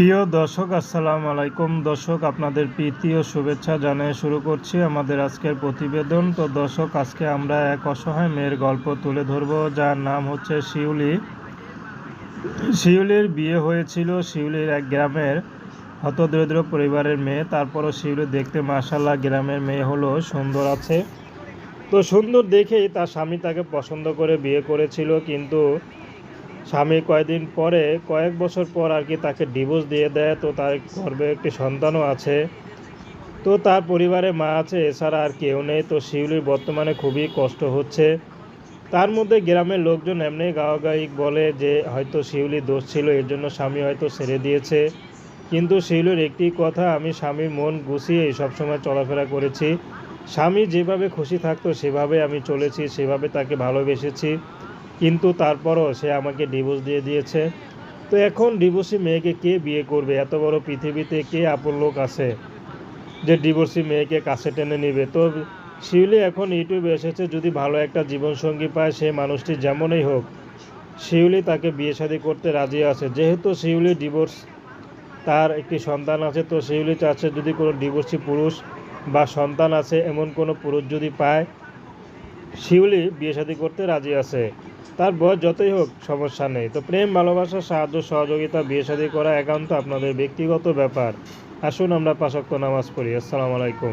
প্রিয় দর্শক, আসসালামু আলাইকুম। দর্শক, আপনাদের প্রীতি ও শুভেচ্ছা জানিয়ে শুরু করছি আমাদের আজকের প্রতিবেদন। তো দর্শক, আজকে আমরা এক অসহায় মেয়ের গল্প তুলে ধরব, যার নাম হচ্ছে শিউলি। শিউলির বিয়ে হয়েছিল শিউলির এক গ্রামের হতদরিদ্র পরিবারের মেয়ে। তারপরও শিউলি দেখতে মাসাল্লাহ গ্রামের মেয়ে হলো, সুন্দর আছে। তো সুন্দর দেখেই তার স্বামী তাকে পছন্দ করে বিয়ে করেছিল, কিন্তু স্বামী কয়েকদিন পরে, কয়েক বছর পর আর কি তাকে ডিভোর্স দিয়ে দেয়। তো তার গর্ভে একটি সন্তানও আছে। তো তার পরিবারে মা আছে, এছাড়া আর কেউ নেই। তো শিউলির বর্তমানে খুবই কষ্ট হচ্ছে। তার মধ্যে গ্রামের লোকজন এমনি গাওয়াগায়ি বলে যে, হয়তো শিউলি দোষ ছিল, এর জন্য স্বামী হয়তো ছেড়ে দিয়েছে। কিন্তু শিউলির একটি কথা, আমি স্বামীর মন গুছিয়ে সবসময় চলাফেরা করেছি। স্বামী যেভাবে খুশি থাকতো, সেভাবে আমি চলেছি, সেভাবে তাকে ভালোবেসেছি। কিন্তু তারপরও সে আমাকে ডিভোর্স দিয়ে দিয়েছে। তো এখন ডিভোর্সি মেয়েকে কে বিয়ে করবে? এত বড় পৃথিবীতে কে আপন লোক আছে যে ডিভোর্সি মেয়েকে কাছে টেনে নেবে? তো শিউলি এখন ইউটিউবে এসেছে, যদি ভালো একটা জীবনসঙ্গী পায়, সে মানুষটি যেমনই হোক, শিউলি তাকে বিয়ে শাদী করতে রাজি আছে। যেহেতু শিউলি ডিভোর্স তার একটি সন্তান আছে, তো শিউলি চাচ্ছে যদি কোনো ডিভোর্সি পুরুষ বা সন্তান আছে, এমন কোনো পুরুষ যদি পায়, শিউলি বিয়ে শাদী করতে রাজি আছে। তার বয়স যতই হোক, সমস্যা নেই। তো প্রেম, ভালোবাসা, সাহায্য, সহযোগিতা, বিয়ে শাদী করা একান্ত আপনাদের ব্যক্তিগত ব্যাপার। আসুন আমরা পাশক্ত নামাজ পড়ি। আসসালামু আলাইকুম।